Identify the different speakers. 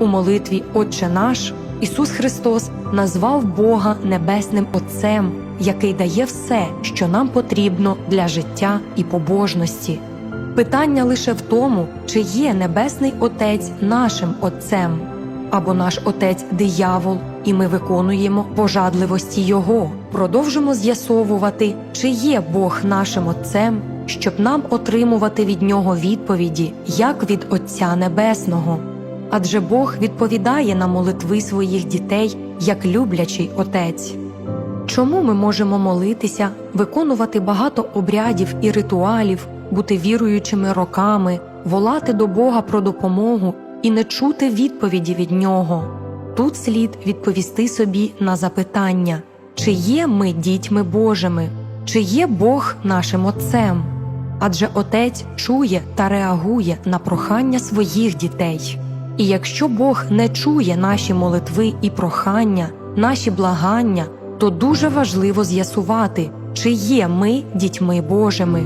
Speaker 1: У молитві Отче наш Ісус Христос назвав Бога Небесним Отцем, який дає все, що нам потрібно для життя і побожності. Питання лише в тому, чи є Небесний Отець нашим Отцем, або наш Отець диявол, і ми виконуємо пожадливості Його. Продовжимо з'ясовувати, чи є Бог нашим Отцем, щоб нам отримувати від Нього відповіді, як від Отця Небесного. Адже Бог відповідає на молитви своїх дітей як люблячий Отець. Чому ми можемо молитися, виконувати багато обрядів і ритуалів, бути віруючими роками, волати до Бога про допомогу і не чути відповіді від Нього? Тут слід відповісти собі на запитання, чи є ми дітьми Божими, чи є Бог нашим Отцем? Адже Отець чує та реагує на прохання своїх дітей. І якщо Бог не чує наші молитви і прохання, наші благання, то дуже важливо з'ясувати, чи є ми дітьми Божими.